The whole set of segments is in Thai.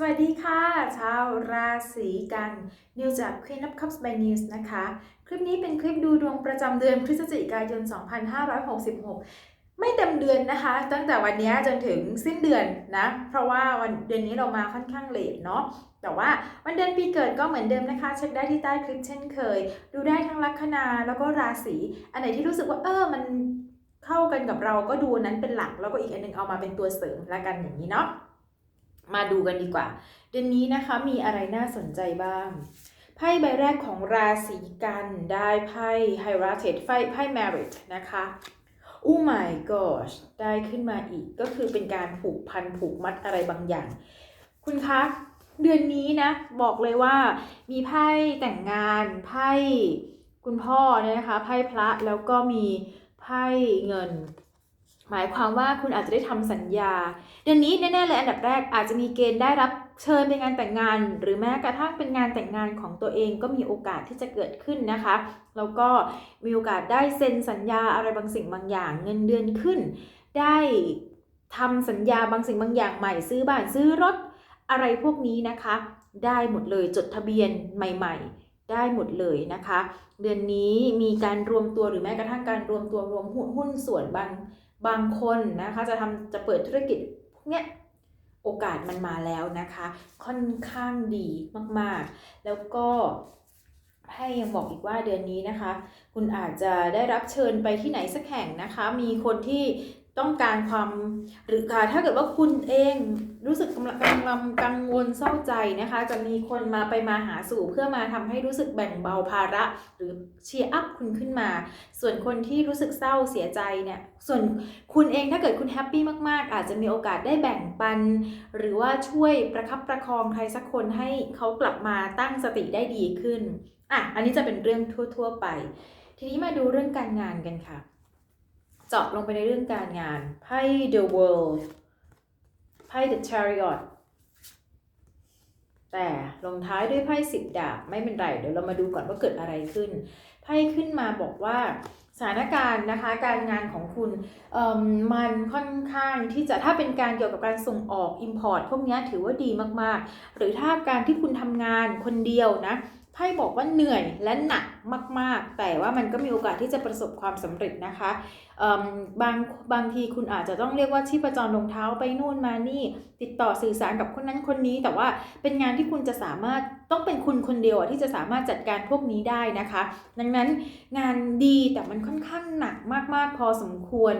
สวัสดีค่ะ ชาวราศีกันนิวจาก Queen of Cups by News นะคะ คลิปนี้เป็นคลิปดูดวงประจำเดือนพฤศจิกายน 2566 ไม่เต็มเดือนนะคะ ตั้งแต่วันนี้จนถึงสิ้นเดือนนะ เพราะว่าวันเดือนนี้เรามาค่อนข้างเลทเนาะแต่ว่าวันเดือนปีเกิดก็เหมือนเดิมนะคะ เช็คได้ที่ใต้คลิปเช่นเคย ดูได้ทั้งลัคนาแล้วก็ราศีอันไหนที่รู้สึกว่าเออมันเข้ากันกับเราก็ดูนั้นเป็นหลัก แล้วก็อีกอันหนึงเอามาเป็นตัวเสริมละกันอย่างนี้เนาะ มาดูกันดีกว่า เดือนนี้นะคะมีอะไรน่าสนใจบ้าง ไพ่ใบแรกของราศีกันได้ไพ่ h i r a t e d ไพ่ไพ่ Merit นะคะอู้ my gosh ได้ขึ้นมาอีกก็คือเป็นการผูกพันผูกมัดอะไรบางอย่าง คุณคะเดือนนี้นะ บอกเลยว่ามีไพ่แต่งงานไพ่คุณพ่อเนี่ยนะคะไพ่พระแล้วก็มีไพ่เงิน หมายความว่าคุณอาจจะได้ทำสัญญา เดือนนี้แน่ๆเลยอันดับแรกอาจจะมีเกณฑ์ได้รับเชิญไปงานแต่งงาน หรือแม้กระทั่งเป็นงานแต่งงานของตัวเองก็มีโอกาสที่จะเกิดขึ้นนะคะ แล้วก็มีโอกาสได้เซ็นสัญญาอะไรบางสิ่งบางอย่าง เงินเดือนขึ้น ได้ทำสัญญาบางสิ่งบางอย่างใหม่ซื้อบ้านซื้อรถอะไรพวกนี้นะคะ ได้หมดเลยจดทะเบียนใหม่ ๆได้หมดเลยนะคะ เดือนนี้มีการรวมตัวหรือแม้กระทั่งการรวมตัวรวมหุ้นหุ้นส่วนบาง บางคนนะคะจะทำจะเปิดธุรกิจพวกเนี้ยโอกาสมันมาแล้วนะคะ ค่อนข้างดีมากๆ แล้วก็ให้ยังบอกอีกว่าเดือนนี้นะคะ คุณอาจจะได้รับเชิญไปที่ไหนสักแห่งนะคะ มีคนที่ ต้องการความหรือค่ะถ้าเกิดว่าคุณเองรู้สึกกำลังกำลังกังวลเศร้าใจนะคะ จะมีคนมาไปมาหาสู่เพื่อมาทำให้รู้สึกแบ่งเบาภาระ หรือเชียร์อัพคุณขึ้นมา ส่วนคนที่รู้สึกเศร้าเสียใจเนี่ยส่วนคุณเองถ้าเกิดคุณแฮปปี้มากๆ อาจจะมีโอกาสได้แบ่งปัน หรือว่าช่วยประคับประคองใครสักคนให้เขากลับมาตั้งสติได้ดีขึ้นอะอันนี้จะเป็นเรื่องทั่ว ๆ ไป ทีนี้มาดูเรื่องการงานกันค่ะ เจาะลงไปในเรื่องการงานไพ่ The World ไพ่ The Chariot แต่ลงท้ายด้วยไพ่สิบดาบไม่เป็นไร เดี๋ยวเรามาดูก่อนว่าเกิดอะไรขึ้น ไพ่ขึ้นมาบอกว่าสถานการณ์นะคะการงานของคุณมมันค่อนข้างที่จะถ้าเป็นการเกี่ยวกับการส่งออก Import พวกนี้ถือว่าดีมากๆ หรือถ้าการที่คุณทำงานคนเดียวนะ ไพ่บอกว่าเหนื่อยและหนักมาก ๆ แต่ว่ามันก็มีโอกาสที่จะประสบความสำเร็จนะคะบางบางทีคุณอาจจะต้องเรียกว่าชีพจรลงเท้าไปนู่นมานี่ ติดต่อสื่อสารกับคนนั้นคนนี้ แต่ว่าเป็นงานที่คุณจะสามารถต้องเป็นคุณคนเดียวอะที่จะสามารถจัดการพวกนี้ได้นะคะ ดังนั้นงานดีแต่มันค่อนข้างหนักมาก ๆ พอสมควร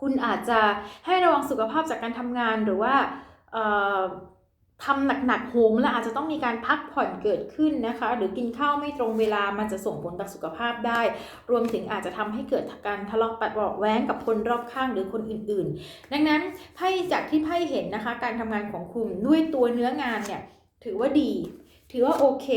คุณอาจจะให้ระวังสุขภาพจากการทำงานหรือว่า ทำหนักๆโหมแล้วอาจจะต้องมีการพักผ่อนเกิดขึ้นนะคะ หรือกินข้าวไม่ตรงเวลามันจะส่งผลต่อสุขภาพได้ รวมถึงอาจจะทำให้เกิดการทะเลาะปัดบอกแว้งกับคนรอบข้างหรือคนอื่นๆ ดังนั้นไพ่จากที่ไพ่เห็นนะคะ การทำงานของคุณด้วยตัวเนื้องานเนี่ยถือว่าดี ถือว่าโอเค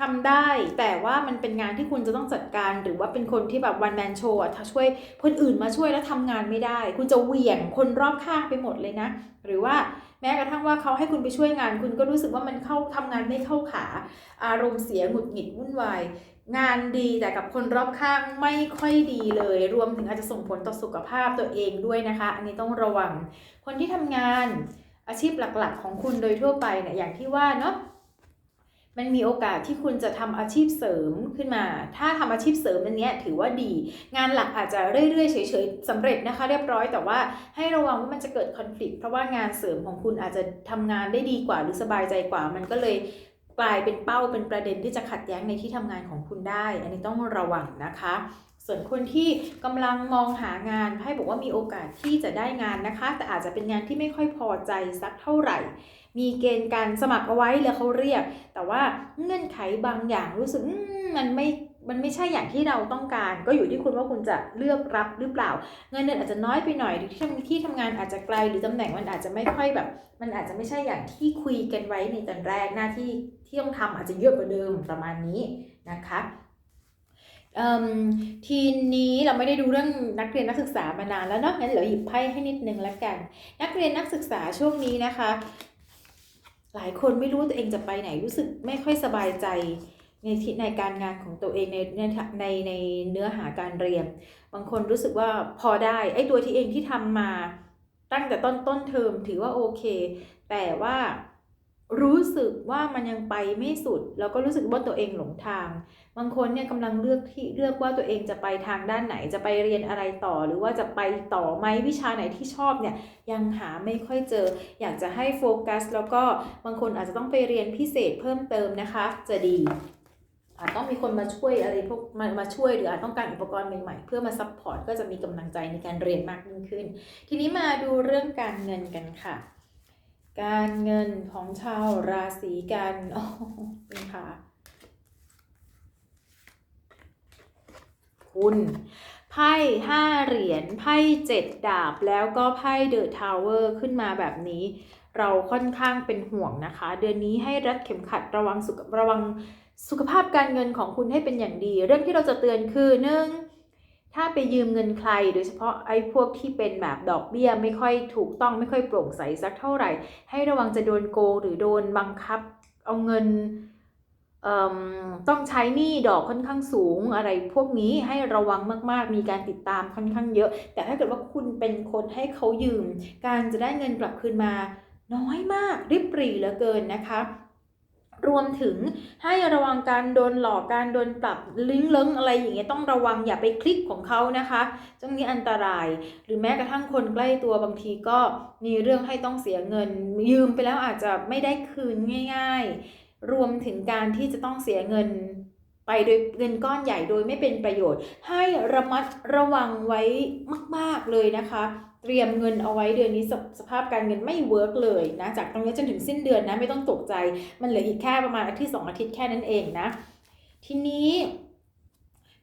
ทำได้แต่ว่ามันเป็นงานที่คุณจะต้องจัดการ หรือว่าเป็นคนที่แบบวันแมนโชว์ถ้าช่วยคนอื่นมาช่วยแล้วทำงานไม่ได้ คุณจะเหวี่ยงคนรอบข้างไปหมดเลยนะ หรือว่าแม้กระทั่งว่าเขาให้คุณไปช่วยงาน คุณก็รู้สึกว่ามันเข้าทำงานไม่เข้าขา อารมณ์เสียหงุดหงิดวุ่นวายงานดีแต่กับคนรอบข้างไม่ค่อยดีเลย รวมถึงอาจจะส่งผลต่อสุขภาพตัวเองด้วยนะคะ อันนี้ต้องระวัง คนที่ทำงานอาชีพหลักๆ ของคุณโดยทั่วไปเนี่ยอย่างที่ว่าเนาะ มันมีโอกาสที่คุณจะทำอาชีพเสริมขึ้นมา ถ้าทำอาชีพเสริมอันนี้ถือว่าดี งานหลักอาจจะเรื่อยๆเฉยๆสำเร็จนะคะ เรียบร้อยแต่ว่าให้ระวังว่ามันจะเกิดคอน FLICT เพราะว่างานเสริมของคุณอาจจะทำงานได้ดีกว่าหรือสบายใจกว่ามันก็เลย กลายเป็นเป้าเป็นประเด็นที่จะขัดแย้งในที่ทำงานของคุณได้ อันนี้ต้องระวังนะคะ ส่วนคนที่กำลังมองหางานไพ่บอกว่ามีโอกาสที่จะได้งานนะคะ แต่อาจจะเป็นงานที่ไม่ค่อยพอใจสักเท่าไหร่ มีเกณฑ์การสมัครเอาไว้แล้วเขาเรียก แต่ว่าเงื่อนไขบางอย่างรู้สึกมันไม่ มันไม่ใช่อย่างที่เราต้องการ ก็อยู่ที่คุณว่าคุณจะเลือกรับหรือเปล่า เงินเดือนอาจจะน้อยไปหน่อยหรือที่ทำที่ทำงานอาจจะไกลหรือตำแหน่งมันอาจจะไม่ค่อยแบบ มันอาจจะไม่ใช่อย่างที่คุยกันไว้ในตอนแรกหน้าที่ที่ต้องทำอาจจะเยอะกว่าเดิมประมาณนี้นะคะทีนี้เราไม่ได้ดูเรื่องนักเรียนนักศึกษามานานแล้วเนาะงั้นเดี๋ยวหยิบไพ่ให้นิดนึงละกัน นักเรียนนักศึกษาช่วงนี้นะคะ หลายคนไม่รู้ตัวเองจะไปไหนรู้สึกไม่ค่อยสบายใจ ในที่ในการงานของตัวเองในในในในเนื้อหาการเรียน บางคนรู้สึกว่าพอได้ไอ้ตัวที่เองที่ทำมาตั้งแต่ต้นต้นเทอมถือว่าโอเค แต่ว่ารู้สึกว่ามันยังไปไม่สุด แล้วก็รู้สึกว่าตัวเองหลงทาง บางคนเนี่ยกำลังเลือกที่เลือกว่าตัวเองจะไปทางด้านไหนจะไปเรียนอะไรต่อ หรือว่าจะไปต่อไหมวิชาไหนที่ชอบเนี่ยยังหาไม่ค่อยเจอ อยากจะให้โฟกัส แล้วก็บางคนอาจจะต้องไปเรียนพิเศษเพิ่มเติมนะคะ จะดี อาจต้องมีคนมาช่วยอะไรพวกมามาช่วยหรืออาจต้องการอุปกรณ์ใหม่ๆเพื่อมาซัพพอร์ตก็จะมีกำลังใจในการเรียนมากยิ่งขึ้น ทีนี้มาดูเรื่องการเงินกันค่ะ การเงินของชาวราศีกันโอ้คุณค่ะคุณไพ่ห้าเหรียญไพ่เจ็ดดาบแล้วก็ไพ่เดอะทาวเวอร์ขึ้นมาแบบนี้ เราค่อนข้างเป็นห่วงนะคะ เดือนนี้ให้รัดเข็มขัดระวังสุขระวัง สุขภาพการเงินของคุณให้เป็นอย่างดี เรื่องที่เราจะเตือนคือหนึ่งถ้าไปยืมเงินใคร โดยเฉพาะไอ้พวกที่เป็นแบบดอกเบี้ยไม่ค่อยถูกต้องไม่ค่อยโปร่งใสสักเท่าไหร่ ให้ระวังจะโดนโกงหรือโดนบังคับ เอาเงินต้องใช้หนี้ดอกค่อนข้างสูงอะไรพวกนี้ให้ระวังมากๆ มีการติดตามค่อนข้างเยอะ แต่ถ้าเกิดว่าคุณเป็นคนให้เขายืม การจะได้เงินกลับคืนมาน้อยมากริบหรีเหลือเกินนะคะ รวมถึงให้ระวังการโดนหลอกการโดนปรับลิงก์เลิงอะไรอย่างเงี้ยต้องระวังอย่าไปคลิกของเขานะคะตรงนี้อันตราย หรือแม้กระทั่งคนใกล้ตัวบางทีก็มีเรื่องให้ต้องเสียเงิน ยืมไปแล้วอาจจะไม่ได้คืนง่าย ๆ รวมถึงการที่จะต้องเสียเงินไปโดยเงินก้อนใหญ่โดยไม่เป็นประโยชน์ ให้ระมัดระวังไว้มาก ๆเลยนะคะ เตรียมเงินเอาไว้เดือนนี้สสภาพการเงินไม่เวิร์กเลยนะจากตรงนี้จนถึงสิ้นเดือนนะไม่ต้องตกใจ มันเหลืออีกแค่ประมาณอาทิตย์สองอาทิตย์แค่นั้นเองนะ ทีนี้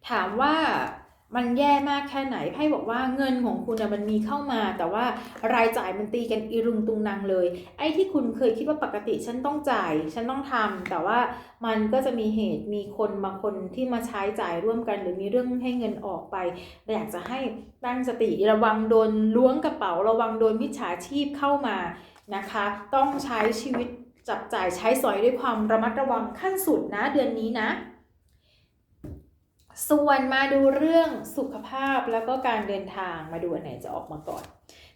ถามว่า มันแย่มากแค่ไหนไพ่บอกว่าเงินของคุณนะมันมีเข้ามา แต่ว่ารายจ่ายมันตีกันอีรุงตุงนางเลย ไอ้ที่คุณเคยคิดว่าปกติฉันต้องจ่าย ฉันต้องทำแต่ว่ามันก็จะมีเหตุมีคนบางคนที่มาใช้จ่ายร่วมกัน หรือมีเรื่องให้เงินออกไปอยากจะให้ตั้งสติระวังโดนล้วงกระเป๋า ระวังโดนมิจฉาชีพเข้ามานะคะ ต้องใช้ชีวิตจับจ่ายใช้สอยด้วยความระมัดระวังขั้นสุดนะเดือนนี้นะ ส่วนมาดูเรื่องสุขภาพแล้วก็การเดินทางมาดูอันไหนจะออกมาก่อน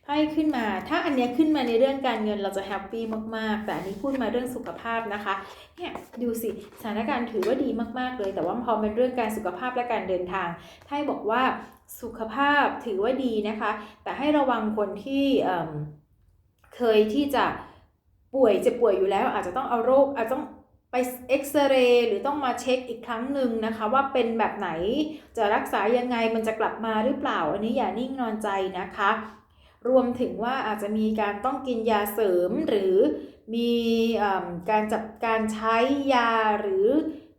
ไพ่ขึ้นมา ถ้าอันนี้ขึ้นมาในเรื่องการเงินเราจะแฮปปี้มากๆ แต่อันนี้พูดมาเรื่องสุขภาพนะคะเนี่ยดูสิสถานการณ์ถือว่าดีมากๆเลย แต่ว่าพอเป็นเรื่องการสุขภาพและการเดินทางไพ่บอกว่าสุขภาพถือว่าดีนะคะ แต่ให้ระวังคนที่เเคยที่จะป่วยเจ็บป่วยอยู่แล้ว อาจจะต้องเอาโรคอาจจะต้อง ไปเอ็กซเรย์หรือต้องมาเช็คอีกครั้งหนึ่งนะคะ ว่าเป็นแบบไหนจะรักษายังไงมันจะกลับมาหรือเปล่า อันนี้อย่านิ่งนอนใจนะคะ รวมถึงว่าอาจจะมีการต้องกินยาเสริมหรือมีการจับการใช้ยาหรือ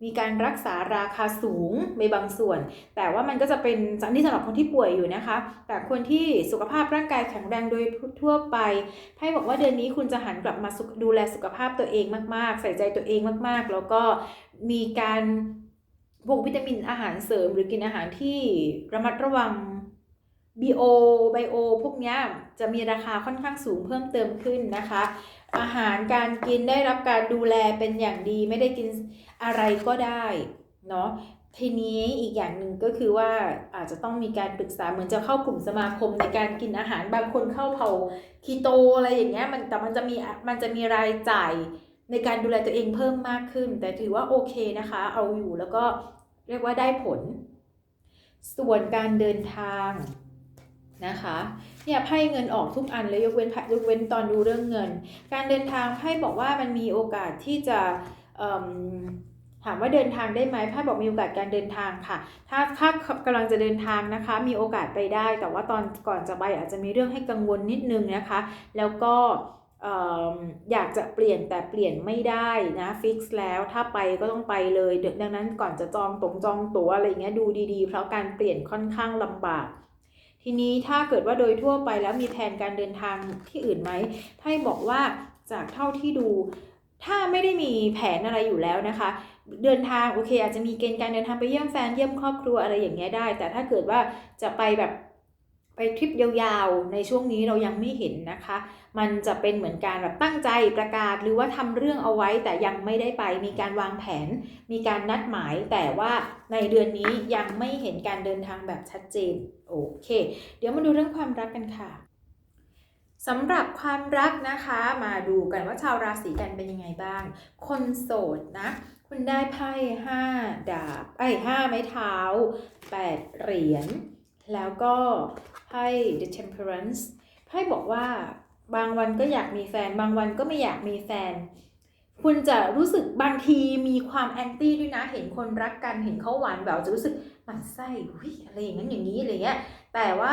มีการรักษาราคาสูงในบางส่วน แต่ว่ามันก็จะเป็นนี่สำหรับคนที่ป่วยอยู่นะคะ แต่คนที่สุขภาพร่างกายแข็งแรงโดยทั่วไปไพ่บอกว่าเดือนนี้คุณจะหันกลับมาดูแลสุขภาพตัวเองมากๆ ใส่ใจตัวเองมากๆ แล้วก็มีการพวกวิตามินอาหารเสริม หรือกินอาหารที่ระมัดระวัง BO ไบโอพวกนี้จะมีราคาค่อนข้างสูงเพิ่มเติมขึ้นนะคะ อาหารการกินได้รับการดูแลเป็นอย่างดีไม่ได้กินอะไรก็ได้เนาะทีนี้อีกอย่างหนึ่งก็คือว่าอาจจะต้องมีการปรึกษาเหมือนจะเข้ากลุ่มสมาคมในการกินอาหารบางคนเข้าเผาคีโตอะไรอย่างเงี้ยมันแต่มันจะมีมันจะมีรายจ่ายในการดูแลตัวเองเพิ่มมากขึ้น แต่ถือว่าโอเคนะคะ เอาอยู่แล้วก็เรียกว่าได้ผล ส่วนการเดินทาง นะคะเนี่ยไพ่เงินออกทุกอันเลยยกเว้นยกเว้นตอนดูเรื่องเงิน การเดินทางไพ่บอกว่ามันมีโอกาสที่จะถามว่าเดินทางได้ไหมไพ่บอกมีโอกาสการเดินทางค่ะ ถ้าถ้ากำลังจะเดินทางนะคะ มีโอกาสไปได้ แต่ว่าตอนก่อนจะไปอาจจะมีเรื่องให้กังวลนิดนึงนะคะ แล้วก็เอิ่มอยากจะเปลี่ยนแต่เปลี่ยนไม่ได้นะฟิกซ์แล้วถ้าไปก็ต้องไปเลยดังนั้นก่อนจะจองตรงจองตั๋วอะไรเงี้ยดูดีๆ เพราะการเปลี่ยนค่อนข้างลำบาก ทีนี้ถ้าเกิดว่าโดยทั่วไปแล้วมีแผนการเดินทางที่อื่นไหมไพ่บอกว่าจากเท่าที่ดู ถ้าไม่ได้มีแผนอะไรอยู่แล้วนะคะ เดินทางโอเค อาจจะมีเกณฑ์การเดินทางไปเยี่ยมแฟนเยี่ยมครอบครัวอะไรอย่างเงี้ยได้ แต่ถ้าเกิดว่าจะไปแบบ ไปทริปยาวๆ ในช่วงนี้เรายังไม่เห็นนะคะ มันจะเป็นเหมือนการแบบตั้งใจประกาศหรือว่าทำเรื่องเอาไว้แต่ยังไม่ได้ไป มีการวางแผน มีการนัดหมาย แต่ว่าในเดือนนี้ยังไม่เห็นการเดินทางแบบชัดเจน โอเค เดี๋ยวมาดูเรื่องความรักกันค่ะสำหรับความรักนะคะมาดูกันว่าชาวราศีกันเป็นยังไงบ้าง คนโสดนะ คุณได้ไพ่ห้าดาบไอ้ห้าไม้เท้าแปดเหรียญ แล้วก็ไพ่ The Temperance ไพ่บอกว่าบางวันก็อยากมีแฟน บางวันก็ไม่อยากมีแฟน คุณจะรู้สึกบางทีมีความแอนตี้ด้วยนะ เห็นคนรักกัน เห็นเขาหวานแบบจะรู้สึกหมันไส้อุ๊ยอะไรอย่างนั้นอย่างนี้อะไรเงี้ย แต่ว่า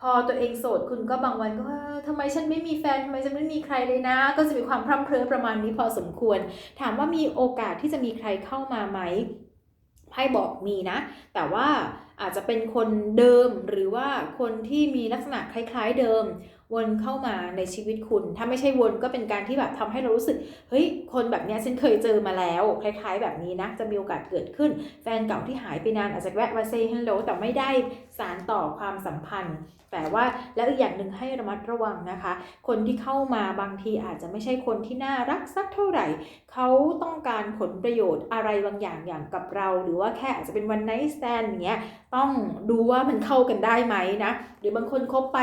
พอตัวเองโสดคุณก็บางวันก็ว่าทำไมฉันไม่มีแฟนทำไมฉันไม่มีใครเลยนะ ก็จะมีความพร่ำเพรื่อประมาณนี้พอสมควร ถามว่ามีโอกาสที่จะมีใครเข้ามาไหมไพ่บอกมีนะ แต่ว่า อาจจะเป็นคนเดิมหรือว่าคนที่มีลักษณะคล้าย ๆเดิม วนเข้ามาในชีวิตคุณ ถ้าไม่ใช่วนก็เป็นการที่แบบทำให้เรารู้สึกเฮ้ยคนแบบนี้ฉันเคยเจอมาแล้ว คล้าย ๆ แบบนี้นะจะมีโอกาสเกิดขึ้น แฟนเก่าที่หายไปนานอาจจะแวะมาเซย์ฮัลโหลแต่ไม่ได้ สารต่อความสัมพันธ์ แต่ว่าแล้วอีกอย่างหนึ่งให้ระมัดระวังนะคะ คนที่เข้ามาบางทีอาจจะไม่ใช่คนที่น่ารักสักเท่าไหร่ เขาต้องการผลประโยชน์อะไรบางอย่างอย่างกับเรา หรือว่าแค่อาจจะเป็นวันไนท์สแตนอย่างเงี้ยต้องดูว่ามันเข้ากันได้ไหมนะหรือบางคนคบไป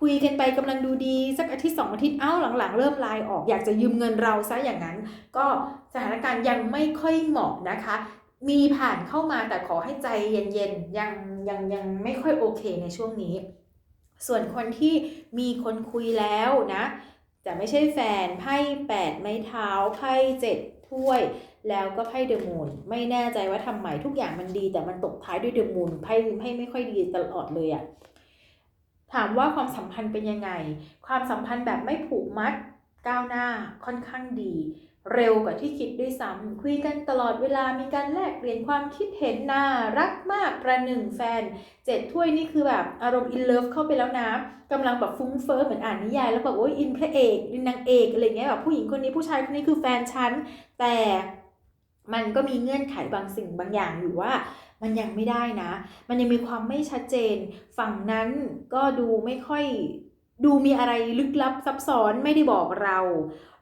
คุยกันไปกำลังดูดีสักอาทิตย์สองอาทิตย์เอ้าหลังๆ เริ่มลายออกอยากจะยืมเงินเราซะอย่างนั้น ก็สถานการณ์ยังไม่ค่อยเหมาะนะคะ มีผ่านเข้ามาแต่ขอให้ใจเย็นๆยังยังยังไม่ค่อยโอเคในช่วงนี้ ส่วนคนที่มีคนคุยแล้วนะ แต่ไม่ใช่แฟนไพ่แปดไม้เท้าไพ่เจ็ดถ้วย แล้วก็ไพ่เดอะมูนไม่แน่ใจว่าทำไมทุกอย่างมันดี แต่มันตกท้ายด้วยเดอะมูนไพ่ไพ่ไม่ค่อยดีตลอดเลยอะถามว่าความสัมพันธ์เป็นยังไง ความสัมพันธ์แบบไม่ผูกมัดก้าวหน้าค่อนข้างดี เร็วกว่าที่คิดด้วยซ้ำคุยกันตลอดเวลามีการแลกเปลี่ยนความคิดเห็นน่ารักมากประหนึ่งแฟนเจ็ดถ้วยนี่คือแบบอารมณ์อินเลิฟเข้าไปแล้วนะกำลังแบบฟุ้งเฟ้อเหมือนอ่านนิยาย แล้วแบบโอ้ยอินพระเอกอินนางเอกอะไรเงี้ยแบบผู้หญิงคนนี้ผู้ชายคนนี้คือแฟนฉันแต่มันก็มีเงื่อนไขบางสิ่งบางอย่างอยู่ว่ามันยังไม่ได้นะ มันยังมีความไม่ชัดเจน ฝั่งนั้นก็ดูไม่ค่อย ดูมีอะไรลึกลับซับซ้อนไม่ได้บอกเรา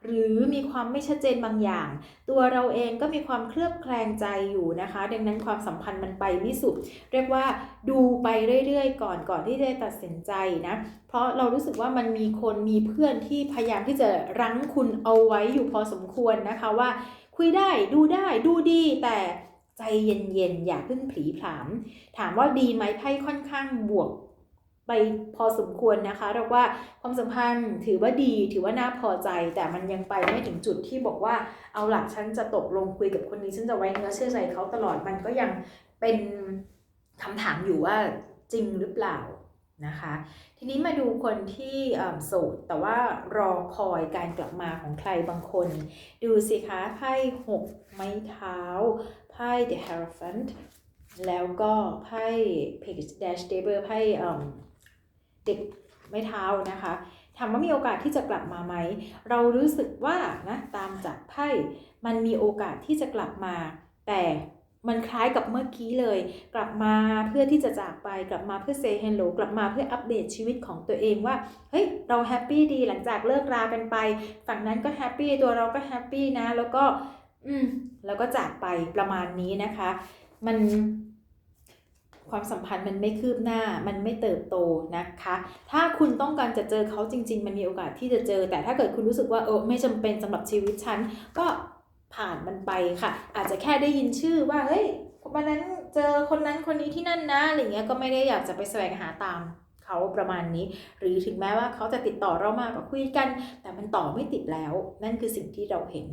หรือมีความไม่ชัดเจนบางอย่าง ตัวเราเองก็มีความเคลือบแคลงใจอยู่นะคะ ดังนั้นความสัมพันธ์มันไปไม่สุด เรียกว่าดูไปเรื่อยๆ ก่อนก่อนที่จะตัดสินใจนะ เพราะเรารู้สึกว่ามันมีคนมีเพื่อนที่พยายามที่จะรั้งคุณเอาไว้อยู่พอสมควรนะคะว่า คุยได้ดูได้ดูดีแต่ใจเย็นๆอย่าเพิ่งผีผาม ถามว่าดีไหมไพ่ค่อนข้างบวก ไปพอสมควรนะคะเรียกว่าความสัมพันธ์ถือว่าดีถือว่าน่าพอใจ แต่มันยังไปไม่ถึงจุดที่บอกว่าเอาหลักฉันจะตกลงคุยกับคนนี้ฉันจะไว้เนื้อเชื่อใจเขาตลอดมันก็ยังเป็นคำถามอยู่ว่าจริงหรือเปล่านะคะ ทีนี้มาดูคนที่โสดแต่ว่ารอคอยการกลับมาของใครบางคน ดูสิคะไพ่หกไม้เท้าไพ่ The Hierophant แล้วก็ไพ่ Page Dash Table ไพ่ เด็กไม้เท้านะคะถามว่ามีโอกาสที่จะกลับมาไหม เรารู้สึกว่านะตามจากไพ่มันมีโอกาสที่จะกลับมา แต่มันคล้ายกับเมื่อกี้เลย กลับมาเพื่อที่จะจากไปกลับมาเพื่อเซ y h ฮ l โ o กลับมาเพื่ออัปเดตชีวิตของตัวเองว่าเฮ้ยเราแฮปปี้ดีหลังจากเลิกรากันไป ฝั่งนั้นก็แฮปปี้ตัวเราก็แฮปปี้นะ แล้วก็ อืมแล้วก็จากไปประมาณนี้นะคะ มัน ความสัมพันธ์มันไม่คืบหน้า มันไม่เติบโตนะคะ ถ้าคุณต้องการจะเจอเขาจริง ๆ มันมีโอกาสที่จะเจอ แต่ถ้าเกิดคุณรู้สึกว่าเออไม่จำเป็นสำหรับชีวิตฉัน ก็ผ่านมันไปค่ะ อาจจะแค่ได้ยินชื่อว่าเฮ้ยวันนั้นเจอคนนั้นคนนี้ที่นั่นนะอะไรเงี้ยก็ไม่ได้อยากจะไปแสวงหาตามเขาประมาณนี้ หรือถึงแม้ว่าเขาจะติดต่อเรามาก็คุยกัน แต่มันต่อไม่ติดแล้ว นั่นคือสิ่งที่เราเห็น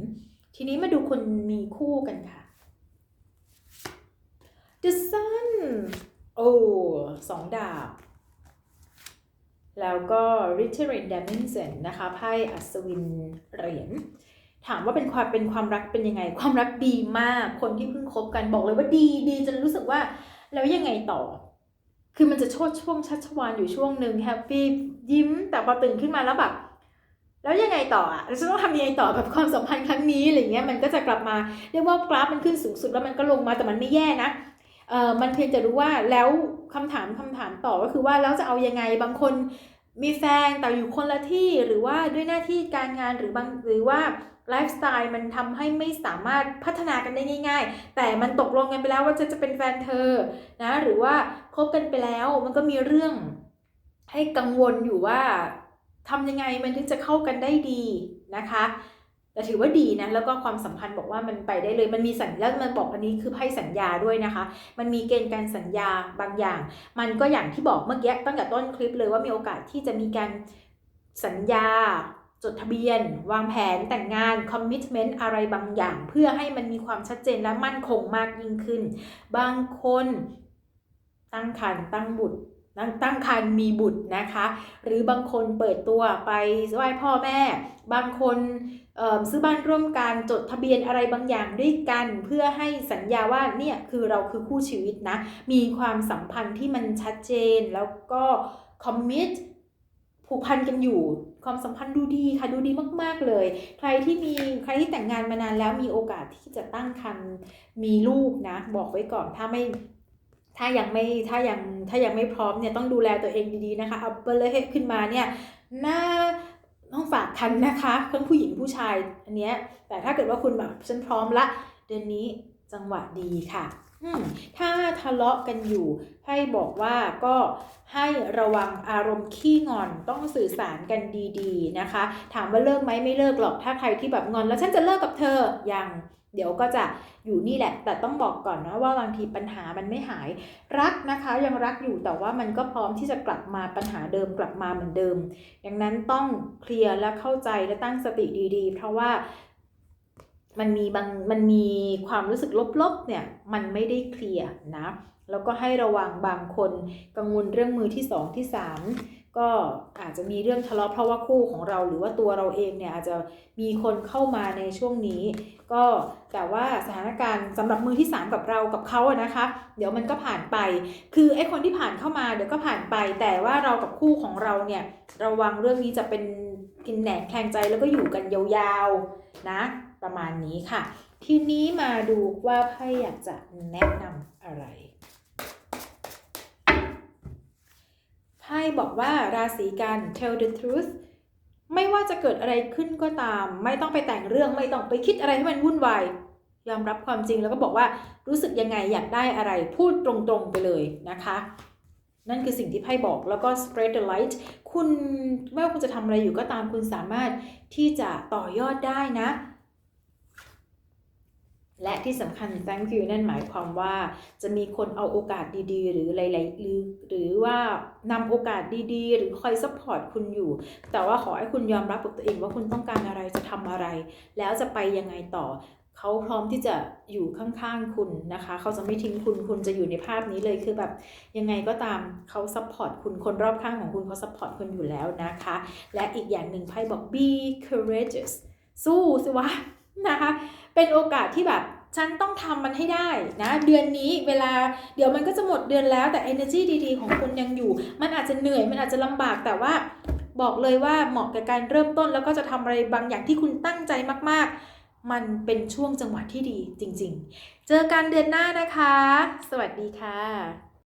ทีนี้มาดูคนมีคู่กันค่ะ The Sun โอ้สองดาบ แล้วก็ r i c h a r d Dimension นะคะไพ่อัศวินเหรียญถามว่าเป็นความเป็นความรักเป็นยังไง ความรักดีมากคนที่เพิ่งคบกันบอกเลยว่าดีดีจนรู้สึกว่า แล้วยังไงต่อ คือมันจะโชดช่วงชัชวานอยู่ช่วงหนึ่งแฮปปี้ยิ้มแต่พอตื่นขึ้นมาแล้วแบบแล้วยังไงต่ออะเราจะต้องทำยังไงต่อกับความสัมพันธ์ครั้งนี้อะไรเงี้ยมันก็จะกลับมาเรียกว่ากราฟมันขึ้นสูงสุดแล้วมันก็ลงมาแต่มันไม่แย่นะ เออมันเพียงจะรู้ว่าแล้วคำถามคำถามต่อก็คือว่าแล้วจะเอายังไงบางคนมีแฟนแต่อยู่คนละที่หรือว่าด้วยหน้าที่การงานหรือบางหรือว่าไลฟ์สไตล์มันทำให้ไม่สามารถพัฒนากันได้ง่าย ๆ แต่มันตกลงกันไปแล้วว่าจะจะเป็นแฟนเธอนะหรือว่าคบกันไปแล้วมันก็มีเรื่องให้กังวลอยู่ว่าทำยังไงมันถึงจะเข้ากันได้ดีนะคะ แต่ถือว่าดีนะแล้วก็ความสัมพันธ์บอกว่ามันไปได้เลย มันมีสัญญาแล้วมันบอกอันนี้คือไพ่สัญญาด้วยนะคะ มันมีเกณฑ์การสัญญาบางอย่าง มันก็อย่างที่บอกเมื่อกี้ตั้งแต่ต้นคลิปเลยว่ามีโอกาสที่จะมีการสัญญา จดทะเบียน วางแผนแต่งงานคอมมิชเมนต์อะไรบางอย่าง เพื่อให้มันมีความชัดเจนและมั่นคงมากยิ่งขึ้น บางคนตั้งครรภ์ตั้งบุตร ตั้งตั้งครรภ์มีบุตรนะคะ หรือบางคนเปิดตัวไปไหว้พ่อแม่ บางคนซื้อบ้านร่วมกันจดทะเบียนอะไรบางอย่างด้วยกัน เพื่อให้สัญญาว่าเนี่ยคือเราคือคู่ชีวิตนะ มีความสัมพันธ์ที่มันชัดเจนแล้วก็คอมมิตผูกพันกันอยู่ความสัมพันธ์ดูดีค่ะดูดีมาก ๆ เลย ใครที่มีใครที่แต่งงานมานานแล้วมีโอกาสที่จะตั้งครรภ์มีลูกนะ บอกไว้ก่อนถ้าไม่ ถ้ายังไม่ถ้ายังถ้ายังไม่พร้อมเนี่ยต้องดูแลตัวเองดีๆนะคะเอาเบลเลตขึ้นมาเนี่ยน่าต้องฝากคันนะคะทั้งผู้หญิงผู้ชายอันเนี้ยแต่ถ้าเกิดว่าคุณแบบฉันพร้อมละเดือนนี้จังหวะดีค่ะถ้าทะเลาะกันอยู่ให้บอกว่าก็ให้ระวังอารมณ์ขี้งอนต้องสื่อสารกันดีๆนะคะ ถามว่าเลิกไหมไม่เลิกหรอกถ้าใครที่แบบงอนแล้วฉันจะเลิกกับเธอยัง เดี๋ยวก็จะอยู่นี่แหละ แต่ต้องบอกก่อนนะว่าบางทีปัญหามันไม่หาย รักนะคะยังรักอยู่แต่ว่ามันก็พร้อมที่จะกลับมาปัญหาเดิมกลับมาเหมือนเดิม ดังนั้นต้องเคลียร์และเข้าใจและตั้งสติดีๆ เพราะว่ามันมีบางมันมีความรู้สึกลบๆเนี่ยมันไม่ได้เคลียร์นะ แล้วก็ให้ระวังบางคนกังวลเรื่องมือที่สองที่สาม ก็อาจจะมีเรื่องทะเลาะเพราะว่าคู่ของเราหรือว่าตัวเราเองเนี่ยอาจจะมีคนเข้ามาในช่วงนี้ ก็แต่ว่าสถานการณ์สำหรับมือที่ 3 กับเรากับเขาอะนะคะ เดี๋ยวมันก็ผ่านไป คือไอ้คนที่ผ่านเข้ามาเดี๋ยวก็ผ่านไป แต่ว่าเรากับคู่ของเราเนี่ยระวังเรื่องนี้จะเป็นกินแหนงแคลงใจแล้วก็อยู่กันยาวๆนะ ประมาณนี้ค่ะ ทีนี้มาดูว่าไพ่อยากจะแนะนำอะไร ไพ่บอกว่าราศีกัน tell the truth ไม่ว่าจะเกิดอะไรขึ้นก็ตาม ไม่ต้องไปแต่งเรื่องไม่ต้องไปคิดอะไรให้มันวุ่นวายยอมรับความจริงแล้วก็บอกว่ารู้สึกยังไงอยากได้อะไรพูดตรงๆไปเลยนะคะ นั่นคือสิ่งที่ไพ่บอกแล้วก็ spread the light คุณไม่ว่าคุณจะทำอะไรอยู่ก็ตามคุณสามารถที่จะต่อยอดได้นะ และที่สำคัญ thank you นั่นหมายความว่าจะมีคนเอาโอกาสดีๆ หรืออะไรๆหรือหรือว่านำโอกาสดีๆ หรือคอยซัพพอร์ตคุณอยู่ แต่ว่าขอให้คุณยอมรับกับตัวเองว่าคุณต้องการอะไรจะทำอะไร แล้วจะไปยังไงต่อเขาพร้อมที่จะอยู่ข้างๆคุณนะคะ เขาจะไม่ทิ้งคุณ คุณจะอยู่ในภาพนี้เลยคือแบบยังไงก็ตามเขาซัพพอร์ตคุณคนรอบข้างของคุณเขาซัพพอร์ตคุณอยู่แล้วนะคะ และอีกอย่างหนึ่งไพ่บอก be courageous สู้สิวะ นะคะ เป็นโอกาสที่แบบฉันต้องทำมันให้ได้นะ เดือนนี้เวลาเดี๋ยวมันก็จะหมดเดือนแล้วแต่ energy ดีๆ ของคุณยังอยู่ มันอาจจะเหนื่อยมันอาจจะลำบากแต่ว่าบอกเลยว่าเหมาะกับการเริ่มต้นแล้วก็จะทำอะไรบางอย่างที่คุณตั้งใจมาก ๆ มันเป็นช่วงจังหวะที่ดีจริง ๆ เจอกันเดือนหน้านะคะ สวัสดีค่ะ